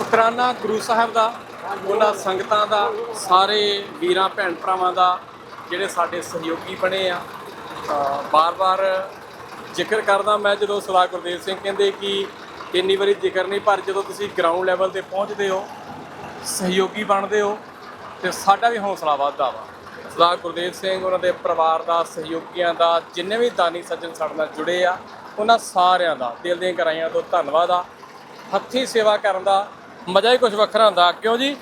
ਸ਼ੁਕਰਾਨਾ ਗੁਰੂ ਸਾਹਿਬ ਦਾ, ਉਹਨਾਂ ਸੰਗਤਾਂ ਦਾ, ਸਾਰੇ ਵੀਰਾਂ, ਭੈਣ ਭਰਾਵਾਂ ਦਾ ਜਿਹੜੇ ਸਾਡੇ ਸਹਿਯੋਗੀ ਬਣੇ ਆ। ਬਾਰ-ਬਾਰ ਜ਼ਿਕਰ ਕਰਦਾ ਮੈਂ ਜਦੋਂ ਸਰਦਾਰ ਗੁਰਦੇਵ ਸਿੰਘ ਕਹਿੰਦੇ ਕਿ ਇੰਨੀ ਵਾਰੀ ਜ਼ਿਕਰ ਨਹੀਂ, ਪਰ ਜਦੋਂ ਤੁਸੀਂ ਗਰਾਊਂਡ ਲੈਵਲ ਤੇ ਪਹੁੰਚਦੇ ਹੋ, ਸਹਿਯੋਗੀ ਬਣਦੇ ਹੋ, ਤੇ ਸਾਡਾ ਵੀ ਹੌਸਲਾ ਵੱਧਦਾ ਵਾ। ਸਰਦਾਰ ਗੁਰਦੇਵ ਸਿੰਘ, ਉਹਨਾਂ ਦੇ ਪਰਿਵਾਰ ਦਾ, ਸਹਿਯੋਗੀਆਂ ਦਾ, ਜਿੰਨੇ ਵੀ ਦਾਨੀ ਸੱਜਣ ਸਾਡੇ ਨਾਲ ਜੁੜੇ ਆ, ਉਹਨਾਂ ਸਾਰਿਆਂ ਦਾ ਦਿਲ ਦੀਆਂ ਗਹਿਰਾਈਆਂ ਤੋਂ ਧੰਨਵਾਦ ਆ। ਹੱਥੀਂ ਸੇਵਾ ਕਰਨ ਦਾ ਮਜ਼ਾ ਹੀ ਕੁਝ ਵੱਖਰਾ ਹੁੰਦਾ। ਕਿਉਂ ਜੀ?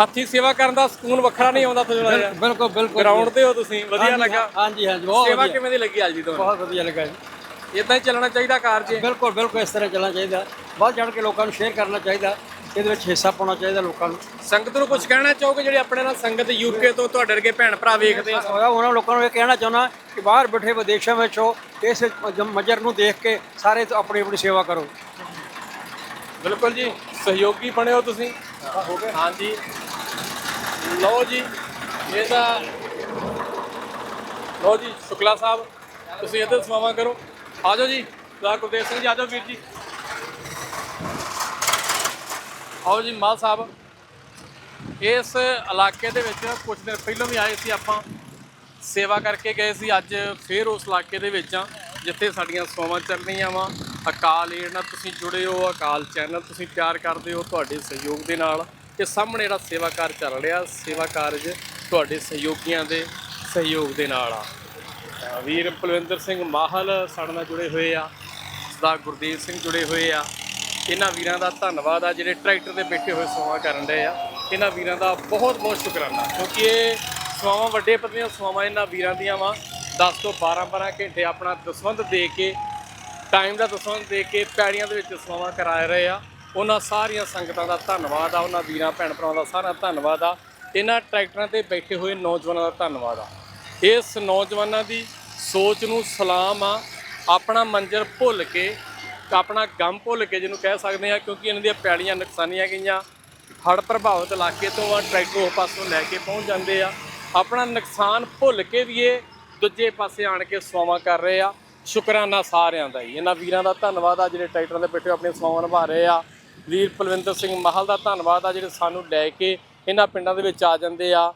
ਹੱਥੀਂ ਸੇਵਾ ਕਰਨ ਦਾ ਸਕੂਨ ਵੱਖਰਾ ਨਹੀਂ ਆਉਂਦਾ ਜਿਹਾ ਬਿਲਕੁਲ ਬਿਲਕੁਲ। ਗਰਾਊਂਡ ਤੇ ਹੋ ਤੁਸੀਂ। ਵਧੀਆ ਲੱਗਾ। ਹਾਂਜੀ ਹਾਂਜੀ ਬਹੁਤ ਸੇਵਾ ਕਿਵੇਂ ਦੀ ਲੱਗੀ ਅੱਜ ਦੀ ਤੁਹਾਨੂੰ? ਬਹੁਤ ਵਧੀਆ ਲੱਗਾ ਜੀ। ਇਦਾਂ ਹੀ ਚੱਲਣਾ ਚਾਹੀਦਾ ਕਾਰਜ ਬਿਲਕੁਲ ਬਿਲਕੁਲ ਇਸ ਤਰ੍ਹਾਂ ਚੱਲਣਾ ਚਾਹੀਦਾ। ਵੱਧ ਚੜ ਕੇ ਲੋਕਾਂ ਨੂੰ ਸ਼ੇਅਰ ਕਰਨਾ ਚਾਹੀਦਾ। ਇਹਦੇ ਵਿੱਚ ਹਿੱਸਾ ਪਾਉਣਾ ਚਾਹੀਦਾ ਲੋਕਾਂ ਨੂੰ। ਸੰਗਤ ਨੂੰ ਕੁਝ ਕਹਿਣਾ ਚਾਹੋਗੇ ਜਿਹੜੇ ਆਪਣੇ ਨਾਲ ਸੰਗਤ ਯੂਕੇ ਤੋਂ ਤੁਹਾਡੇ ਵਰਗੇ ਭੈਣ ਭਰਾ ਵੇਖਦੇ ਆ? ਉਹਨਾਂ ਲੋਕਾਂ ਨੂੰ ਇਹ ਕਹਿਣਾ ਚਾਹੁੰਦਾ ਕਿ ਬਾਹਰ ਬੈਠੇ ਵਿਦੇਸ਼ਾਂ ਵਿੱਚ ਹੋ ਇਸ ਮਜਰ ਨੂੰ ਦੇਖ ਕੇ ਸਾਰੇ ਆਪਣੀ ਆਪਣੀ ਸੇਵਾ ਕਰੋ। ਬਿਲਕੁਲ ਜੀ, ਸਹਿਯੋਗੀ ਬਣੇ ਹੋ ਤੁਸੀਂ। ਹਾਂਜੀ। ਲਓ ਜੀ, ਇਹਦਾ ਲਓ ਜੀ, ਸ਼ੁਕਲਾ ਸਾਹਿਬ, ਤੁਸੀਂ ਇੱਧਰ ਸਮਾਵਾ ਕਰੋ। ਆ ਜਾਓ ਜੀ ਦਾ ਗੁਰਦੇਵ ਸਿੰਘ ਜੀ, ਆ ਜਾਓ ਵੀਰ ਜੀ। ਆਓ ਜੀ, ਮਾਲ ਸਾਹਿਬ। ਇਸ ਇਲਾਕੇ ਦੇ ਵਿੱਚ ਕੁਝ ਦਿਨ ਪਹਿਲਾਂ ਵੀ ਆਏ ਸੀ ਆਪਾਂ। ਸੇਵਾ ਕਰਕੇ ਗਏ ਸੀ, ਅੱਜ ਫੇਰ ਉਸ ਇਲਾਕੇ ਦੇ ਵਿੱਚ ਆ, ਜਿੱਥੇ ਸਾਡੀਆਂ ਸੇਵਾਵਾਂ ਚੱਲ ਰਹੀਆਂ ਵਾ। ਅਕਾਲ ਏਡ ਨਾਲ ਤੁਸੀਂ ਜੁੜੇ ਹੋ, ਅਕਾਲ ਚੈਨਲ ਤੁਸੀਂ ਪਿਆਰ ਕਰਦੇ ਹੋ ਤੁਹਾਡੇ ਸਹਿਯੋਗ ਦੇ ਨਾਲ ਇਹ ਸਾਹਮਣੇ ਜਿਹੜਾ ਸੇਵਾ ਕਾਰਜ ਚੱਲ ਰਿਹਾ, ਸੇਵਾ ਕਾਰਜ ਤੁਹਾਡੇ ਸਹਿਯੋਗੀਆਂ ਦੇ ਸਹਿਯੋਗ ਦੇ ਨਾਲ ਆ। ਵੀਰ ਪਲਵਿੰਦਰ ਸਿੰਘ ਮਾਹਲ ਸਾਡੇ ਨਾਲ ਜੁੜੇ ਹੋਏ ਆ, ਸਰਦਾਰ ਗੁਰਦੇਵ ਸਿੰਘ ਜੁੜੇ ਹੋਏ ਆ। ਇਹਨਾਂ ਵੀਰਾਂ ਦਾ ਧੰਨਵਾਦ ਆ, ਜਿਹੜੇ ਟਰੈਕਟਰ ਤੇ ਬੈਠੇ ਹੋਏ ਸੇਵਾ ਕਰਨ ਰਹੇ ਆ। ਇਹਨਾਂ ਵੀਰਾਂ ਦਾ ਬਹੁਤ ਬਹੁਤ ਸ਼ੁਕਰਾਨਾ, ਕਿਉਂਕਿ ਇਹ ਸੇਵਾਵਾਂ ਵੱਡੇ ਪੱਧਰੀਆਂ, ਸੇਵਾਵਾਂ ਇਹਨਾਂ ਵੀਰਾਂ ਦੀਆਂ ਵਾ। 10 ਤੋਂ 12 12 ਘੰਟੇ ਆਪਣਾ ਦਸਵੰਧ ਦੇ ਕੇ ਟਾਈਮ ਦਾ ਦਸਵੰਧ ਦੇ ਕੇ ਪੈੜੀਆਂ ਦੇ ਵਿੱਚ ਸੇਵਾਵਾਂ ਕਰਾ ਰਹੇ ਆ। ਉਹਨਾਂ ਸਾਰੀਆਂ ਸੰਗਤਾਂ ਦਾ ਧੰਨਵਾਦ ਆ, ਉਹਨਾਂ ਵੀਰਾਂ ਭੈਣ ਭਰਾਵਾਂ ਦਾ ਸਾਰਾ ਧੰਨਵਾਦ ਆ। ਇਹਨਾਂ ਟਰੈਕਟਰਾਂ ਤੇ ਬੈਠੇ ਹੋਏ ਨੌਜਵਾਨਾਂ ਦਾ ਧੰਨਵਾਦ ਆ। ਇਸ ਨੌਜਵਾਨਾਂ ਦੀ ਸੋਚ ਨੂੰ ਸਲਾਮ ਆ, ਆਪਣਾ ਮੰਜ਼ਰ ਭੁੱਲ ਕੇ, ਆਪਣਾ ਗਮ ਭੁੱਲ ਕੇ ਜਿਹਨੂੰ ਕਹਿ ਸਕਦੇ ਆ, ਕਿਉਂਕਿ ਇਹਨਾਂ ਦੀਆਂ ਪੈੜੀਆਂ ਨੁਕਸਾਨੀਆਂ ਗਈਆਂ। ਹੜ੍ਹ ਪ੍ਰਭਾਵਿਤ ਇਲਾਕੇ ਤੋਂ ਆ, ਟਰੈਕਟਰ ਉਹ ਪਾਸੋਂ ਲੈ ਕੇ ਪਹੁੰਚ ਜਾਂਦੇ ਆ। ਆਪਣਾ ਨੁਕਸਾਨ ਭੁੱਲ ਕੇ ਵੀ ਇਹ ਦੂਜੇ ਪਾਸੇ ਆਣ ਕੇ ਸਵਾਵਾਂ ਕਰ ਰਹੇ ਆ। ਸ਼ੁਕਰਾਨਾ ਸਾਰਿਆਂ ਦਾ ਹੀ ਇਹਨਾਂ ਵੀਰਾਂ ਦਾ ਧੰਨਵਾਦ ਆ ਜਿਹੜੇ ਟਰੈਕਟਰਾਂ ਦੇ ਬੈਠੇ ਆਪਣੇ ਸਵਾਵਾਂ ਨਿਭਾ ਰਹੇ ਆ। ਵੀਰ ਪਲਵਿੰਦਰ ਸਿੰਘ ਮਾਹਲ ਦਾ ਧੰਨਵਾਦ ਆ ਜਿਹੜੇ ਸਾਨੂੰ ਲੈ ਕੇ ਇਹਨਾਂ ਪਿੰਡਾਂ ਦੇ ਵਿੱਚ ਆ ਜਾਂਦੇ ਆ।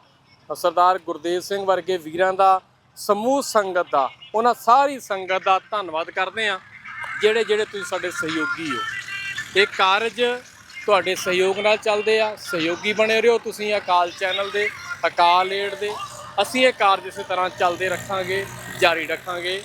ਸਰਦਾਰ ਗੁਰਦੇਵ ਸਿੰਘ ਵਰਗੇ ਵੀਰਾਂ ਦਾ, ਸਮੂਹ ਸੰਗਤ ਦਾ, ਉਹਨਾਂ ਸਾਰੀ ਸੰਗਤ ਦਾ ਧੰਨਵਾਦ ਕਰਦੇ ਆ, ਜਿਹੜੇ ਜਿਹੜੇ ਤੁਸੀਂ ਸਾਡੇ ਸਹਿਯੋਗੀ ਹੋ। ਇਹ ਕਾਰਜ ਤੁਹਾਡੇ ਸਹਿਯੋਗ ਨਾਲ ਚੱਲਦੇ ਆ, ਸਹਿਯੋਗੀ ਬਣੇ ਰਹੋ ਤੁਸੀਂ ਅਕਾਲ ਚੈਨਲ ਦੇ, ਅਕਾਲ ਏਡ ਦੇ। ਅਸੀਂ ਇਹ ਕਾਰਜ ਇਸੇ ਤਰ੍ਹਾਂ ਚੱਲਦੇ ਰੱਖਾਂਗੇ, ਜਾਰੀ ਰੱਖਾਂਗੇ।